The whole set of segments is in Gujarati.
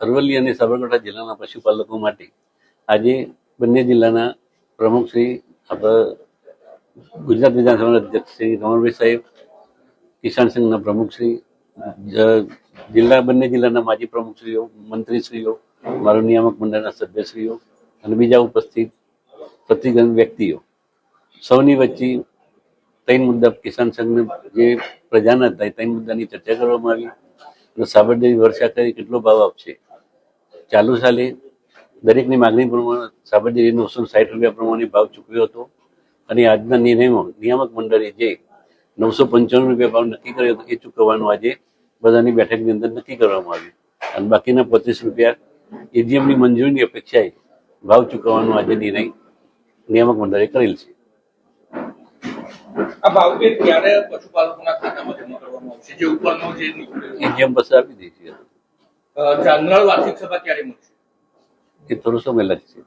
અરવલ્લી અને સાબરકાંઠા જિલ્લાના પશુપાલકો માટે આજે બંને જિલ્લાના પ્રમુખ શ્રી આપણા ગુજરાત વિધાનસભાના અધ્યક્ષ શ્રી રમણભાઈ સાહેબ, કિસાન સંઘના પ્રમુખ શ્રી જિલ્લા, બંને જિલ્લાના માજી પ્રમુખશ્રીઓ, મંત્રીશ્રીઓ, મારું નિયામક મંડળના સભ્યશ્રીઓ અને બીજા ઉપસ્થિત પ્રતિગણ વ્યક્તિઓ. સૌની વચ્ચે ત્રણ મુદ્દા કિસાન સંઘને જે પ્રજાના હતા એ ત્રણ મુદ્દાની ચર્ચા કરવામાં આવી. અને સાબરદેવી વર્ષા કરી કેટલો ભાવ આપશે? ચાલુ સાલે દરેકની માગણી પ્રમાણે સાબરજી નવસો સાઠ રૂપિયા પ્રમાણે ભાવ ચૂકવ્યો હતો અને આજના નિર્ણયમાં નિયામક મંડળે જે નવસો પંચાણું રૂપિયા ભાવ નક્કી કર્યો હતો એ ચૂકવવાનું આજે બધાની બેઠકની અંદર નક્કી કરવામાં આવ્યું. અને બાકીના પચીસ રૂપિયા એજીએમની મંજૂરીની અપેક્ષાએ ભાવ ચૂકવવાનો આજે નિર્ણય નિયામક મંડળે કરેલ છે. આ ભાવભેદ ક્યારે પશુપાલકોના ખાતામાં જમા કરવામાં આવશે? જે ઉપરનો જે નીકળ્યો છે. એજીએમ પાસે આપી દઈશું અ, જનરલ વાર્ષિક સભા ક્યારે મળશે? એ થોડો સમય લાગશે.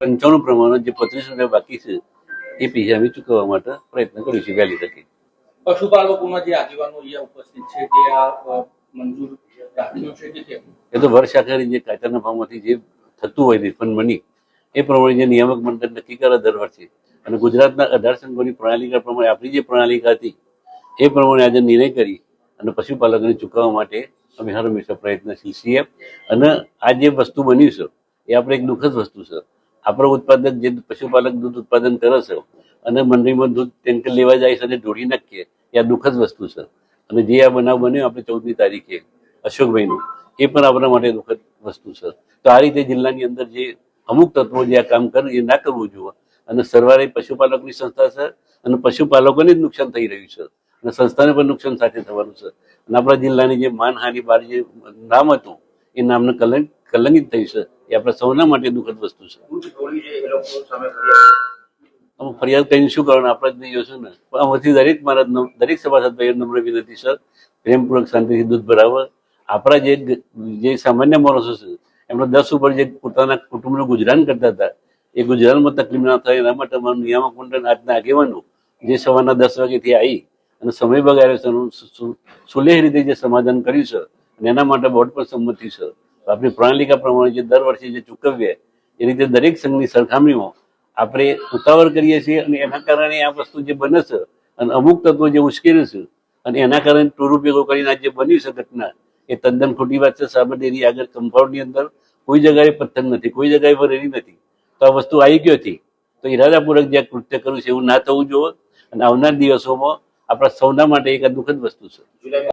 પંચાણું પ્રમાણે જે પત્રીસ રૂપિયા બાકી છે એ પૈસા અમે ચૂકવવા માટે પ્રયત્ન કરીશું વહેલી તકે. પશુપાલકોના જે આગેવાનો અહીંયા ઉપસ્થિત છે તે આ મંજૂર રાખ્યું છે કે કેમ? એ તો વર્ષ આખરી જે કાયદાના ભાવમાંથી જે થતું હોય રિફંડ મની એ પ્રમાણે જે નિયામક મંડળ નક્કી કરે દર વર્ષે. અને ગુજરાતના અઢાર સંઘોની પ્રણાલિકા પ્રમાણે આપણી જે પ્રણાલિકા હતી એ પ્રમાણે આજે નિર્ણય કરી અને પશુપાલકોને ચૂકવવા માટે અમે હર હંમેશા પ્રયત્નશીલ છીએ. અને આ જે વસ્તુ બન્યું છે, એ આપણે એક દુઃખદ વસ્તુ છે. આપણો ઉત્પાદક જે પશુપાલક દૂધ ઉત્પાદન કરે છે, અને મંડળીમાં દૂધ ટેન્કર લેવા જાય છે અને ઢોળી નાખીએ, એ આ દુઃખદ વસ્તુ છે. અને જે આ બનાવ બન્યો આપણે ચૌદમી તારીખે અશોકભાઈનું, એ પણ આપણા માટે દુઃખદ વસ્તુ છે. તો આ રીતે જિલ્લાની અંદર જે અમુક તત્વો જે આ કામ કરે, એ ના કરવું જોઈએ. અને સરવારે પશુપાલકની સંસ્થા છે, અને પશુપાલકોને જ નુકસાન થઈ રહ્યું છે. અને સંસ્થાને પણ નુકસાન સાથે થવાનું છે. અને આપણા જિલ્લાની જે માનહાનિ બાર જે નામ હતું એ નામને કલંક કલંકિત થઈ છે. એ આપણા સૌના માટે દુઃખદ વસ્તુ છે. અમે ફરિયાદ કરીને શું કરવાનું? આપણે જ નહીં જોશું ને? પણ આમાંથી દરેક મારા દરેક સભાસદ ભાઈઓ નમ્ર વિનંતી સર પ્રેમપૂર્વક શાંતિથી દૂધ ભરાવે આપણા જે જે સામાન્ય માણસો છે એમના દસ ઉપર જે પોતાના કુટુંબનું ગુજરાન કરતા હતા એ ગુજરાનમાં તકલીફ ના થાય એના માટે અમારું નિયામક મંડળ આજના આગેવાનો જે સવારના દસ વાગેથી આવી અને સમય બગાડ્યો છે સુલેહ રીતે જે સમાધાન કર્યું છે એના માટે બોર્ડ પર સંમતિ છે. આપણી પ્રણાલિકા પ્રમાણે જે દર વર્ષે જે ચૂકવીએ એ રીતે દરેક સંઘની સરખામણીમાં આપણે ઉતાવળ કરીએ છીએ અને એના કારણે આ વસ્તુ જે બને છે અને અમુક તત્વો જે ઉશ્કેરે છે અને એના કારણે દુરુપયોગો કરીને આ જે બન્યું છે ઘટના, એ તદ્દન ખોટી વાત છે. સાબરડેરી આગળ કમ્પાઉન્ડની અંદર કોઈ જગ્યાએ પથ્થર નથી, કોઈ જગ્યાએ વરેલી નથી. તો આ વસ્તુ આવી ગયો હતી તો ઈરાદાપૂર્વક જે કૃત્ય કર્યું છે એવું ના થવું જોઈએ અને આવનાર દિવસોમાં આપણા સૌના માટે એક આ દુઃખદ વસ્તુ છે.